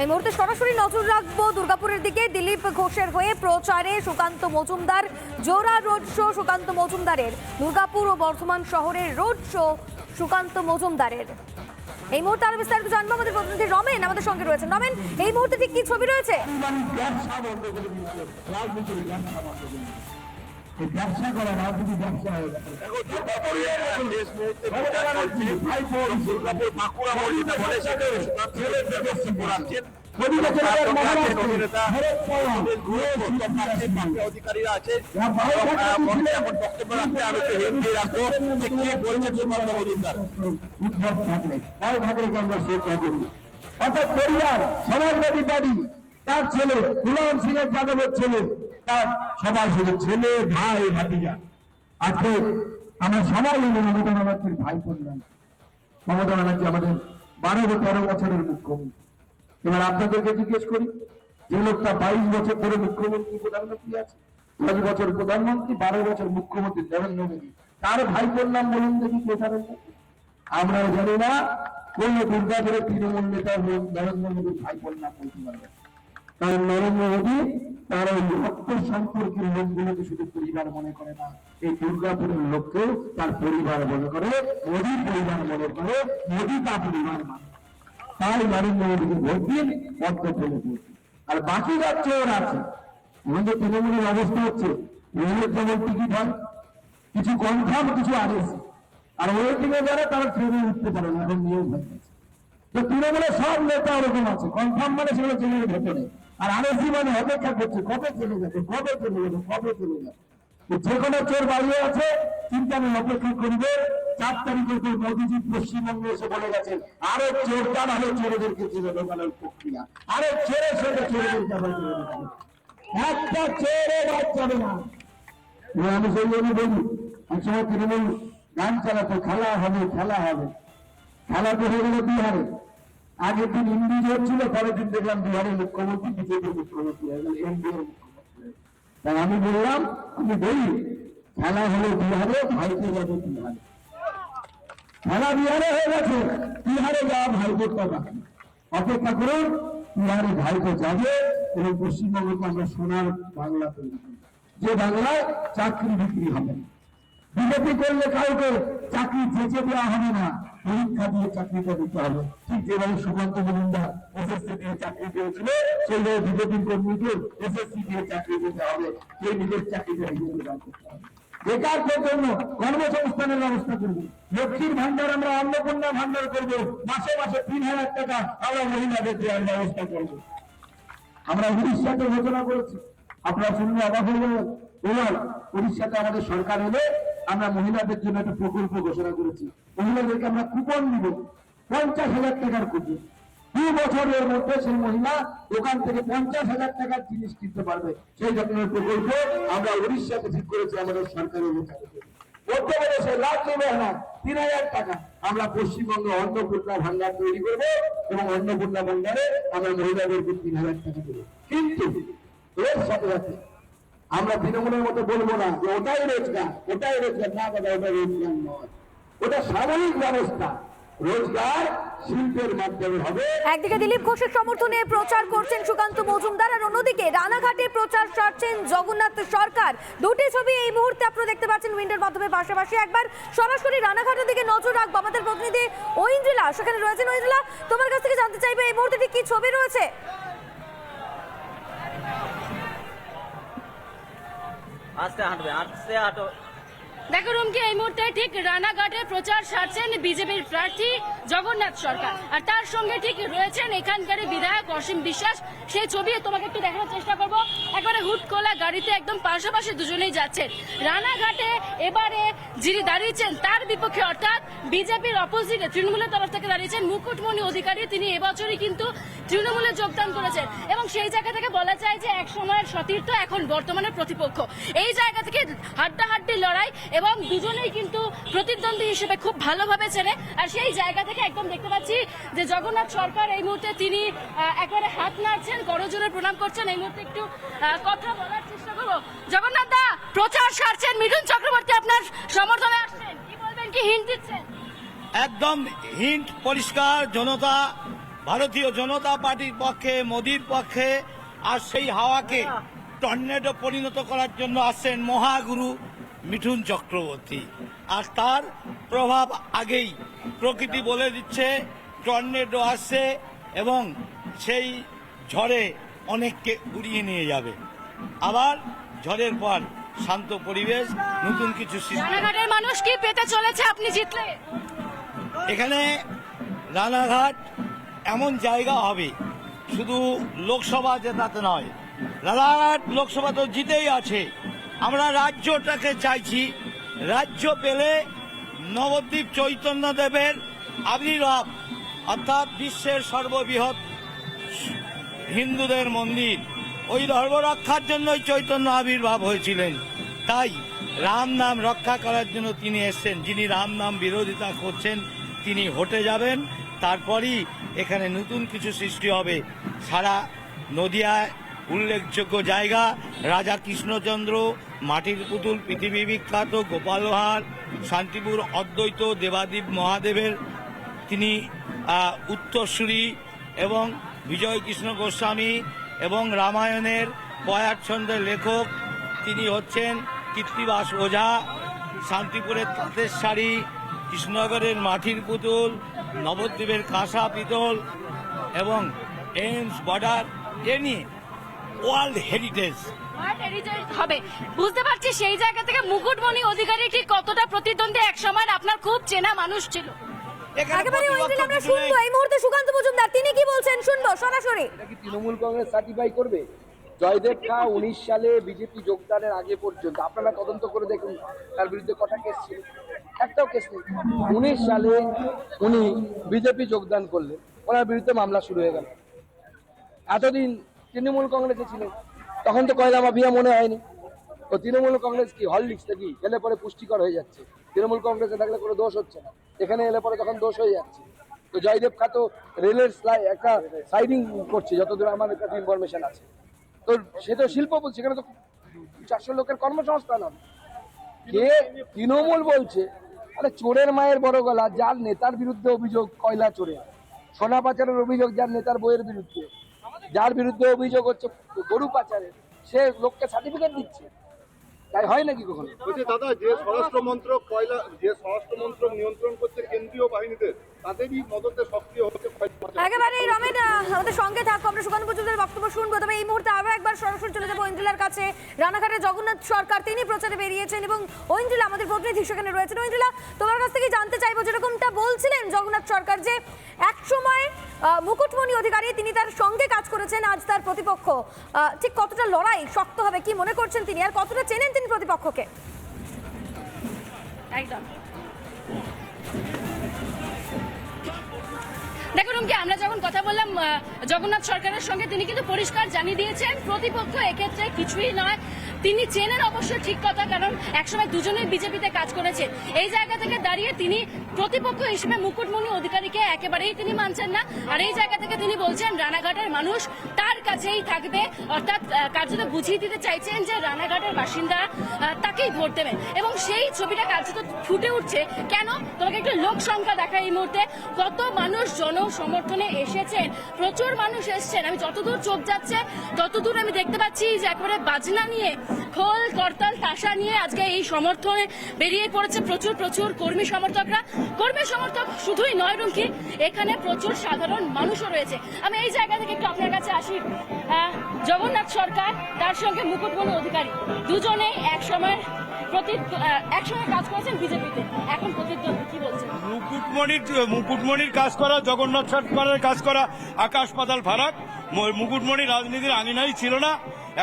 এই মুহূর্তে সরাসরি নজর রাখব দুর্গাপুরের দিকে। দিলীপ ঘোষের হয়ে প্রচারে সুকান্ত মজুমদার, জোড়া রোড শো সুকান্ত মজুমদারের, দুর্গাপুর ও বর্ধমান শহরের রোড শো সুকান্ত মজুমদারের। এই মুহূর্তে আরও বিস্তারিত জানব আমাদের প্রতিনিধি রমেন আমাদের সঙ্গে রয়েছে রমেন, এই মুহূর্তে ঠিক কি ছবি রয়েছে? ব্যবসা করে ব্যবসা হয়ে অধিকারীরা আছে। বক্তব্য রাখতে আমি রাখব বলছেন মজুমদার উদ্ভব থাকলে। তাই থাকলে আমরা শেষ অর্থাৎ পরিবার সমাজবাদী পার্টি তার ছেলে গুলাম সিং এর যাদবের ছেলে। তার সবার ছেলে, ভাই, ভাতিজা। আজকে আমরা সবাই মমতা ব্যানার্জির ভাই করলাম মমতা ব্যানার্জি আমাদের বারো তেরো বছরের মুখ্যমন্ত্রী। এবার আপনাদেরকে জিজ্ঞেস করি, যে লোকটা বাইশ বছর ধরে মুখ্যমন্ত্রী, প্রধানমন্ত্রী আছে? দশ বছর প্রধানমন্ত্রী, বারো বছর মুখ্যমন্ত্রী নরেন্দ্র মোদী তার ভাই করলাম বলুন দেখি কে মধ্যে? আমরা জানি না, কোন দুর্গাপুরের তৃণমূল নেতা নরেন্দ্র মোদীর ভাই করলাম বলতে পারবে না। কারণ নরেন্দ্র মোদী তার ওই রক্ত সম্পর্কের লোকগুলোকে শুধু পরিবার মনে করে না, এই দুর্গাপুরের লোককে তার পরিবার মনে করে মোদী পরিবার মনে করে, মোদী তা পরিবার মানে। তাই নরেন্দ্র মোদীকে ভোট দিন পদ্ম ফেলে। আর বাকি রাজ্যে ওরা আছে। আমাদের তৃণমূলের অবস্থা হচ্ছে তৃণমূলের যেমন টিকিট হয়, কিছু কনফার্ম, কিছু আরএসি আর ওয়েটিং এ যারা, তারা ট্রেনে উঠতে পারে না, এখন নিয়োগ হয়ে গেছে তো তৃণমূলের সব নেতা ওরকম আছে। কনফার্ম মানে সেগুলো জেলের ভেতরে। আর আরএসি মানে অপেক্ষা করছে কবে চলে যাবে? কবে চলে যাবে? কবে চলে যাবে? যে কোনো চোর বাড়িয়ে আছে চিন্তা নেই অপেক্ষা করবে। চার তারিখে তো মোদীজি পশ্চিমবঙ্গে এসে বলে গেছেন, আরও চোরটা ভালো চোরদেরকে চিনে ঢোকানোর প্রক্রিয়া। আরে ছেড়ে ছেড়ে চোরদেরকে আবার একটা চোরে বাদ না। আমি সেই জন্য বলি এক সময় তৃণমূল গান চালাতো খেলা হবে খেলা হবে। খেলা তো হয়ে গেল বিহারে। আগের দিন ইন্ডিজ হচ্ছিল, পরের দিন দেখলাম বিহারের মুখ্যমন্ত্রী, বিজেপি মুখ্যমন্ত্রী গেল এনডিএর মুখ্যমন্ত্রী। তাই আমি বললাম, আমি বলি, খেলা হলো বিহারে ভাইকে যাবে বিহারে। খেলা বিহারে হয়ে গেছে, বিহারে যাওয়া ভাইবোটা বাকি অপেক্ষা করুন, বিহারে ভাইকে যাবে এবং পশ্চিমবঙ্গকে আমরা সোনার বাংলা তৈরি। যে বাংলায় চাকরি বিক্রি হবে। বিজেপি করলে কাউকে চাকরি চেঁচে দেওয়া হবে না। পরীক্ষা দিয়ে চাকরিটা দিতে হবে। ঠিক যেভাবে সুকান্ত মজুমদার এসএসসি দিয়ে চাকরি সেইভাবে বিজেপির কর্মীকে এসএসসি দিয়ে চাকরি দিতে হবে। নিজের চাকরিটা করতে হবে। বেকারদের জন্য কর্মসংস্থানের ব্যবস্থা লক্ষ্মীর ভান্ডার আমরা অন্নপূর্ণা ভান্ডার করব। মাসে মাসে তিন হাজার টাকা আমরা মহিলাদের দেওয়ার ব্যবস্থা করব। আমরা উড়িষ্যাতে ঘোষণা করেছি। আপনারা শুনলে অবাক হয়ে এবার উড়িষ্যাতে আমাদের সরকার এলে আমরা মহিলাদের জন্য একটা প্রকল্প ঘোষণা করেছি। মহিলাদেরকে আমরা কুপন দিব। পঞ্চাশ হাজার টাকার কুপন দু বছরের মধ্যে সেই মহিলা দোকান থেকে পঞ্চাশ হাজার টাকার জিনিস কিনতে পারবে। সেই ধরনের প্রকল্প আমরা উড়িষ্যাতে ঠিক করেছি, আমাদের সরকারের মধ্যপ্রদেশে লাখ মেহনত তিন হাজার টাকা আমরা পশ্চিমবঙ্গে অন্নপূর্ণা ভান্ডার তৈরি করব এবং অন্নপূর্ণা ভান্ডারে আমরা মহিলাদেরকে তিন হাজার টাকা দেবো। কিন্তু এর সাথে সাথে আমরা তৃণমূলের মতো বলব না যে ওটাই রোজগার ওটাই রোজগার। না দাদা, ওটা রোজগার নয়। ওটা সাময়িক ব্যবস্থা। রোজগার শিল্পের মাধ্যমে হবে। একদিকে দিলীপ ঘোষের সমর্থনে প্রচার করছেন সুকান্ত মজুমদার আর অন্যদিকে রানাঘাটে প্রচার সারছেন জগন্নাথ সরকার। দুটি ছবি এই মুহূর্তে আপনারা দেখতে পাচ্ছেন উইন্ডোর মাধ্যমে পাশাপাশি। একবার সরাসরি রানাঘাটের দিকে নজর রাখব। আমাদের প্রতিনিধি ঐন্দ্রিলা, সেখানে রয়েছেন ঐন্দ্রিলা, তোমার কাছ থেকে জানতে চাইবে এই মুহূর্তে কি ছবি রয়েছে? আস্তে হাঁটবে আস্তে হাঁটো। দেখো রুমকি এই মুহূর্তে ঠিক রানাঘাটে প্রচার সারছেন বিজেপির প্রার্থী জগন্নাথ সরকার। আর তার সঙ্গে ঠিক রয়েছেন এখানকার বিধায়ক অসীম বিশ্বাস। সেই ছবি তোমাকে একটু দেখানোর চেষ্টা করব। একবারে হুট খোলা গাড়িতে একদম পাশাপাশি দুজনেই যাচ্ছেন রানাঘাটে এবারে যিনি দাঁড়িয়েছেন, তার বিপক্ষে অর্থাৎ বিজেপির অপোজিটে তৃণমূলের তরফ থেকে দাঁড়িয়েছেন মুকুটমণি অধিকারী। তিনি এবছরই কিন্তু তৃণমূলে যোগদান করেছেন। এবং সেই জায়গা থেকে বলা যায় যে এক সময়ের সতীর্থ এখন বর্তমানে প্রতিপক্ষ। এই জায়গা থেকে হাড্ডাহাড্ডি লড়াই এবং দুজনেই কিন্তু প্রতিদ্বন্দ্বী হিসেবে খুব ভালোভাবে চেনে। আর সেই জায়গা থেকে একদম দেখতে পাচ্ছি যে জগন্নাথ সরকার এই মুহূর্তে তিনি একবারে হাত নাড়ছেন করজোরে প্রণাম করছেন। এই মুহূর্তে একটু কথা বলার চেষ্টা করব। জগন্নাথ দা প্রচার সারছেন মিঠুন চক্রবর্তী আপনার সমর্থনে আসছেন। কি বলবেন কি হিন্ট দিচ্ছেন? একদম হিন্ট পরিষ্কার জনতা ভারতীয় জনতা পার্টির পক্ষে মোদির পক্ষে আর সেই হাওয়াকে টর্নেডো পরিণত করার জন্য আসছেন মহাগুরু। মিঠুন চক্রবর্তী। আর তার প্রভাব আগেই প্রকৃতি বলে দিচ্ছে টর্নেডো আসছে এবং সেই ঝড়ে অনেককে উড়িয়ে নিয়ে যাবে। আবার ঝড়ের পর শান্ত পরিবেশ নতুন কিছু রানাঘাটের মানুষ কি পেতে চলেছে আপনি জিতলে? এখানে রানাঘাট এমন জায়গা হবে শুধু লোকসভা জেতাতে নয়। রানাঘাট লোকসভা তো জিতেই আছে। আমরা রাজ্যটাকে চাইছি। রাজ্য পেলে নবদ্বীপ চৈতন্য দেবের আবির্ভাব, অর্থাৎ বিশ্বের সর্ববৃহৎ হিন্দুদের মন্দির। ওই ধর্ম রক্ষার জন্যই চৈতন্য আবির্ভাব হয়েছিলেন। তাই রাম নাম রক্ষা করার জন্য তিনি এসছেন। যিনি রাম নাম বিরোধিতা করছেন, তিনি হটে যাবেন। তারপরই এখানে নতুন কিছু সৃষ্টি হবে। সারা নদিয়ায় উল্লেখযোগ্য জায়গা রাজা কৃষ্ণচন্দ্র মাটির পুতুল পৃথিবী বিখ্যাত গোপালহার শান্তিপুর অদ্বৈত দেবাদীপ মহাদেবের তিনি আহ, উত্তরসূরি এবং বিজয় কৃষ্ণ গোস্বামী এবং রামায়ণের পয়ার ছন্দের লেখক। তিনি হচ্ছেন কীর্তিবাস ওঝা শান্তিপুরের তাঁতের শাড়ি কৃষ্ণনগরের মাটির পুতুল নবদ্বীপের কাঁসা পিতল এবং এইমস বর্ডার। এ নিয়ে ওয়ার্ল্ড হেরিটেজ। হবে। বুঝতে পারছি সেই জায়গা থেকে মুকুটমণি অধিকারী ঠিক কতটা প্রতিদ্বন্দ্বী? এক সময় আপনার খুব চেনা মানুষ ছিল। একেবারে ওইদিন আমরা শুনব। এই মুহূর্তে সুকান্ত মজুমদার তিনি কি বলছেন? শুনব সরাসরি। এটা তৃণমূল কংগ্রেস সার্টিফাই করবে? জয়দেব খা উনিশ সালে বিজেপি যোগদানের আগে পর্যন্ত আপনারা তদন্ত করে দেখুন তার বিরুদ্ধে কটা কেস ছিল। একটাও কেস নেই। উনিশ সালে উনি বিজেপি যোগদান করলেন। ওনার বিরুদ্ধে মামলা শুরু হয়ে গেল। এতদিন তৃণমূল কংগ্রেসে ছিলেন তখন তো কয়লা মাফিয়া মনে হয়নি। তো তৃণমূল কংগ্রেস কি হরলিক্স নাকি এলে পরে পুষ্টিকর হয়ে যাচ্ছে। তৃণমূল কংগ্রেসে থাকলে কোনো দোষ হচ্ছে না। এখানে এলে পরে তখন দোষ হয়ে যাচ্ছে। তো জয়দেব খা তো রেলের একটা সাইডিং করছে, যতদূর আমার কাছে ইনফরমেশন আছে। তো সে তো শিল্প বলছে সেখানে তো চারশো লোকের কর্মসংস্থান হবে। কে তৃণমূল বলছে, আরে চোরের মায়ের বড় গলা, যার নেতার বিরুদ্ধে অভিযোগ কয়লা চোরে সোনা পাচারের অভিযোগ, যার নেতার বইয়ের বিরুদ্ধে। যার বিরুদ্ধে অভিযোগ হচ্ছে গরু পাচারের সে লোককে সার্টিফিকেট দিচ্ছে। তাই হয় নাকি কখনো? দাদা, যে স্বরাষ্ট্র মন্ত্রক কয়লা যে স্বরাষ্ট্র মন্ত্রক নিয়ন্ত্রণ করছে কেন্দ্রীয় বাহিনীদের তাদেরই মদতে সক্রিয় আমাদের সঙ্গে থাকো আমরা সুকান্ত বক্তব্য শুনব। তবে এই মুহূর্তে আরও একবার সরাসরি চলে যাব ঐন্দ্রিলার কাছে। রানাঘাটের জগন্নাথ সরকার তিনি প্রচারে বেরিয়েছেন এবং ঐন্দ্রিলা আমাদের প্রতিনিধি সেখানে রয়েছেন। ঐন্দ্রিলা তোমার কাছ থেকে জানতে চাইব যেরকমটা বলছিলেন জগন্নাথ সরকার যে এক সময় মুকুটমণি অধিকারী তিনি তার সঙ্গে কাজ করেছেন আজ তার প্রতিপক্ষ। ঠিক কতটা লড়াই শক্ত হবে কি মনে করছেন তিনি আর কতটা চেনেন তিনি প্রতিপক্ষকে? একদম। দেখুন কি আমরা যখন কথা বললাম জগন্নাথ সরকারের সঙ্গে, তিনি কিন্তু পরিষ্কার জানিয়ে দিয়েছেন, প্রতিপক্ষ এক্ষেত্রে কিছুই নয়। তিনি চেনেন অবশ্য ঠিক কথা, কারণ একসময় দুজনেই বিজেপিতে কাজ করেছেন। এই জায়গা থেকে দাঁড়িয়ে তিনি প্রতিপক্ষ হিসেবে মুকুটমণি অধিকারীকে একেবারেই তিনি মানছেন না। আর এই জায়গা থেকে তিনি বলছেন, রানাঘাটের মানুষ তার কাছেই থাকবে। অর্থাৎ কার্যত বুঝিয়ে দিতে চাইছেন যে রানাঘাটের বাসিন্দা তাকেই ভোট দেবেন। এবং সেই ছবিটা কার্যত ফুটে উঠছে। কেন? তোমাকে একটু লোক সংখ্যা দেখা এই মুহূর্তে। কত মানুষ জন সমর্থনে এসেছেন? প্রচুর মানুষ এসেছেন। আমি যতদূর চোখ যাচ্ছে, ততদূর আমি দেখতে পাচ্ছি যে একেবারে বাজনা নিয়ে, খোল, করতাল, তাসা নিয়ে আজকে এই সমর্থনে বেরিয়ে পড়েছে প্রচুর প্রচুর কর্মী সমর্থকরা। কর্মী সমর্থক শুধুই নয়, রুমকি, এখানে প্রচুর সাধারণ মানুষও রয়েছে। আমি এই জায়গা থেকে একটু আপনার কাছে আসি। জগন্নাথ সরকার তার সঙ্গে মুকুটমণি অধিকারী। দুজনে এক সময় প্রতি কাজ মুকুটমণির কাজ করা, জগন্নাথ সরকারের কাজ করা আকাশ পাতাল ফারাক। মুকুটমণি রাজনীতির আঙিনাই ছিল না।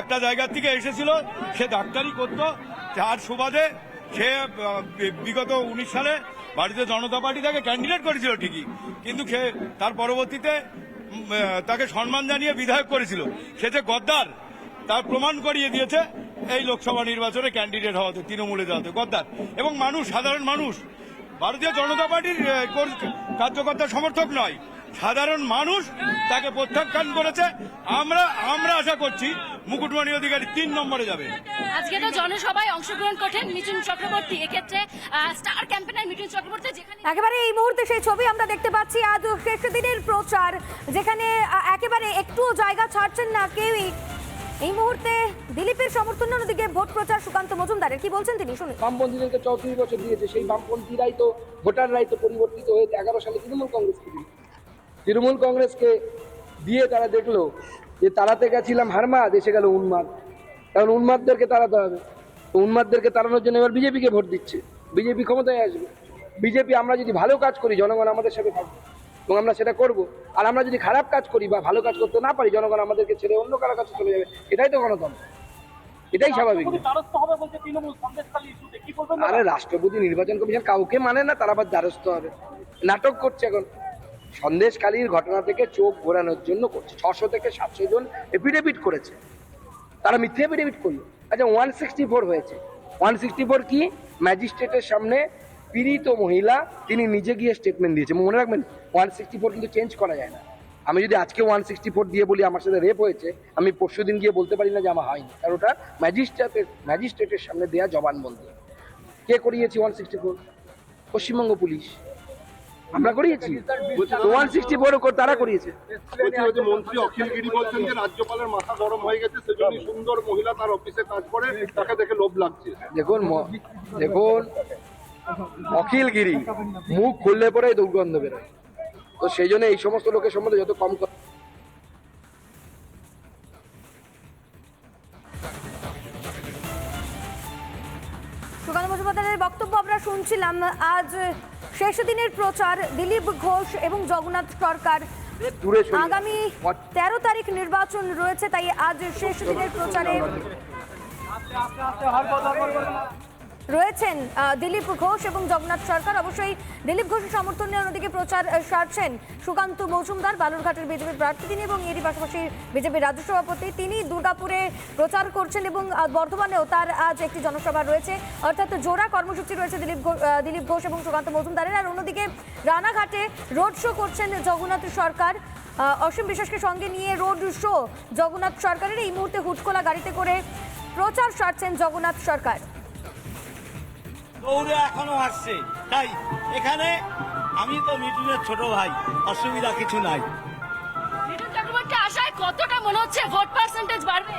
একটা জায়গা থেকে এসেছিল, সে ডাক্তারি করত। যার সুবাদে সে বিগত উনিশ সালে ভারতীয় জনতা পার্টি তাকে ক্যান্ডিডেট করেছিল ঠিকই। কিন্তু তার পরবর্তীতে তাকে সম্মান জানিয়ে বিধায়ক করেছিল। সে যে গদ্দার, তার প্রমাণ করিয়ে দিয়েছে এই লোকসভা নির্বাচনে ক্যান্ডিডেট হওয়াতে, তৃণমূলে যাওয়াতে। গদ্দার। এবং মানুষ, সাধারণ মানুষ, ভারতীয় জনতা পার্টির কার্যকর্তা সমর্থক নয়। সাধারণ মানুষ তাকে প্রত্যাখ্যান করেছে। আমরা আমরা আশা করছি মুকুটমণি অধিকারী তিন নম্বরে যাবে। আজকে তো জনসভায় অংশগ্রহণ করছেন মিঠুন চক্রবর্তী। এক্ষেত্রে স্টার ক্যাম্পেনার মিঠুন চক্রবর্তী যেখানে একেবারে এই মুহূর্তে সেই ছবি আমরা দেখতে পাচ্ছি। আজ শেষ দিনের প্রচার যেখানে একেবারে একটুও জায়গা ছাড়ছেন না কেউই। এই মুহূর্তে দিলীপের সমর্থন অন্যদিকে ভোট প্রচার সুকান্ত মজুমদারের। কি বলছেন তিনি? শুনুন। বামপন্থীদেরকে চৌত্রিশ বছর দিয়েছে সেই বামপন্থীরাই তো ভোটাররাই তো পরিবর্তিত হয়েছে এগারো সালে তৃণমূল কংগ্রেসকে তৃণমূল কংগ্রেসকে দিয়ে তারা দেখল যে তাড়াতে গেছিলাম হারমাদ এসে গেল উন্মাদ। কারণ উন্মাদদেরকে তাড়াতে হবে। তো উন্মাদদেরকে তাড়ানোর জন্য এবার বিজেপিকে ভোট দিচ্ছে। বিজেপি ক্ষমতায় আসবে। বিজেপি আমরা যদি ভালো কাজ করি জনগণ আমাদের সাথে থাকবে এবং আমরা সেটা করব। আর আমরা যদি খারাপ কাজ করি বা ভালো কাজ করতে না পারি জনগণ আমাদেরকে ছেড়ে অন্য কারও কাছে চলে যাবে। এটাই তো গণতন্ত্র। এটাই স্বাভাবিক। আরে রাষ্ট্রপতি নির্বাচন কমিশন কাউকে মানে না তারা আবার দ্বারস্থ হবে। নাটক করছে এখন। সন্দেশকালীর ঘটনা থেকে চোখ ঘোরানোর জন্য করছে। ছশো থেকে সাতশো জন এফিডেভিট করেছে। তারা মিথ্যে এফিডেভিট করল। আচ্ছা ওয়ান সিক্সটি ফোর হয়েছে। ওয়ান সিক্সটি ফোর কি? ম্যাজিস্ট্রেটের সামনে পীড়িত মহিলা, তিনি নিজে গিয়ে স্টেটমেন্ট দিয়েছে। মনে রাখবেন ওয়ান সিক্সটি ফোর কিন্তু চেঞ্জ করা যায় না। আমি যদি আজকে ওয়ান সিক্সটি ফোর দিয়ে বলি, আমার সাথে রেপ হয়েছে, আমি পরশু দিন গিয়ে বলতে পারি না যে আমার হয়নি। কারণ ওটা ম্যাজিস্ট্রেটের ম্যাজিস্ট্রেটের সামনে দেয়া জবানবন্দি। কে করিয়েছি one sixty four Paschimbanga police. আমরা করিয়েছি। ওয়ান সিক্সটি ফোর তারা করিয়েছে। মন্ত্রী অখিল গিরি বলছেন যে রাজ্যপালের মাথা গরম হয়ে গেছে সেজন্য সুন্দর মহিলা তার অফিসে কাজ করে তাকে দেখে লোভ লাগছে। দেখুন দেখুন অখিল গিরি মুখ খুললে পরে দুর্গন্ধ বেরোয়। তো সেই জন্য এই সমস্ত লোকের সম্বন্ধে যত কম শুনছিলাম আজ শেষ দিনের প্রচার দিলীপ ঘোষ এবং জগন্নাথ সরকার। আগামী তেরো তারিখ নির্বাচন রয়েছে তাই আজ শেষ দিনের প্রচারে রয়েছেন দিলীপ ঘোষ এবং জগন্নাথ সরকার। অবশ্যই দিলীপ ঘোষের সমর্থনে অন্যদিকে প্রচার সারছেন সুকান্ত মজুমদার, বালুরঘাটের বিজেপির প্রার্থী তিনি এবং এরই পাশাপাশি বিজেপির রাজ্য সভাপতি তিনি দুর্গাপুরে প্রচার করছেন এবং বর্ধমানেও তার আজ একটি জনসভা রয়েছে। অর্থাৎ জোড়া কর্মসূচি রয়েছে দিলীপ দিলীপ ঘোষ এবং সুকান্ত মজুমদারের। আর অন্যদিকে রানাঘাটে রোড শো করছেন জগন্নাথ সরকার। অসীম বিশ্বাসকে সঙ্গে নিয়ে রোড শো জগন্নাথ সরকারের। এই মুহূর্তে হুটকোলা গাড়িতে করে প্রচার সারছেন জগন্নাথ সরকার। দৌড়ে এখনও আসছে। তাই এখানে আমি তো মিঠুনের ছোট ভাই অসুবিধা কিছু নাই। মিঠুন চক্রবর্তী আশায় কতটা মনে হচ্ছে ভোট পার্সেন্টেজ বাড়বে?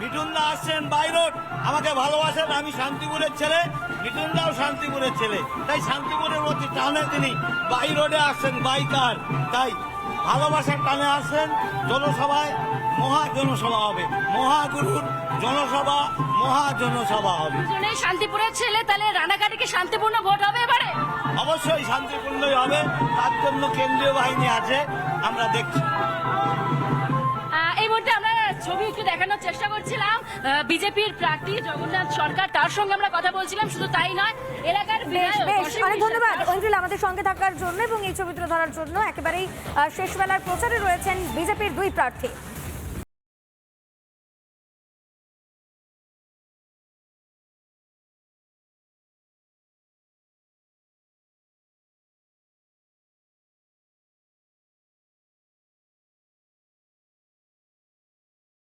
মিঠুনদা আসছেন বাই রোড আমাকে ভালোবাসেন আমি শান্তিপুরের ছেলে মিঠুনদাও শান্তিপুরের ছেলে। তাই শান্তিপুরের প্রতি টানে তিনি বাই রোডে আসছেন বাইকার তাই ভালোবাসার টানে আসছেন জনসভায়। মহা জনসভা হবে। মহাগুরুর জনসভা মহা জনসভা হবে শান্তিপুরের ছেলে তাহলে রানাঘাটে কি শান্তিপূর্ণ ভোট হবে এবারে? অবশ্যই শান্তিপূর্ণই হবে। তার জন্য কেন্দ্রীয় বাহিনী আছে। আমরা দেখছি। এই মুহূর্তে আমরা ছবি একটু দেখানোর চেষ্টা করছিলাম। বিজেপির প্রার্থী জগন্নাথ সরকার তার সঙ্গে আমরা কথা বলছিলাম শুধু তাই নয় এলাকার বেশ বেশ অনেক ধন্যবাদ ঐন্দ্রিল আমাদের সঙ্গে থাকার জন্য এবং এই ছবি তুলে ধরার জন্য। একেবারেই আহ, শেষ বেলার প্রচারে রয়েছেন বিজেপির দুই প্রার্থী।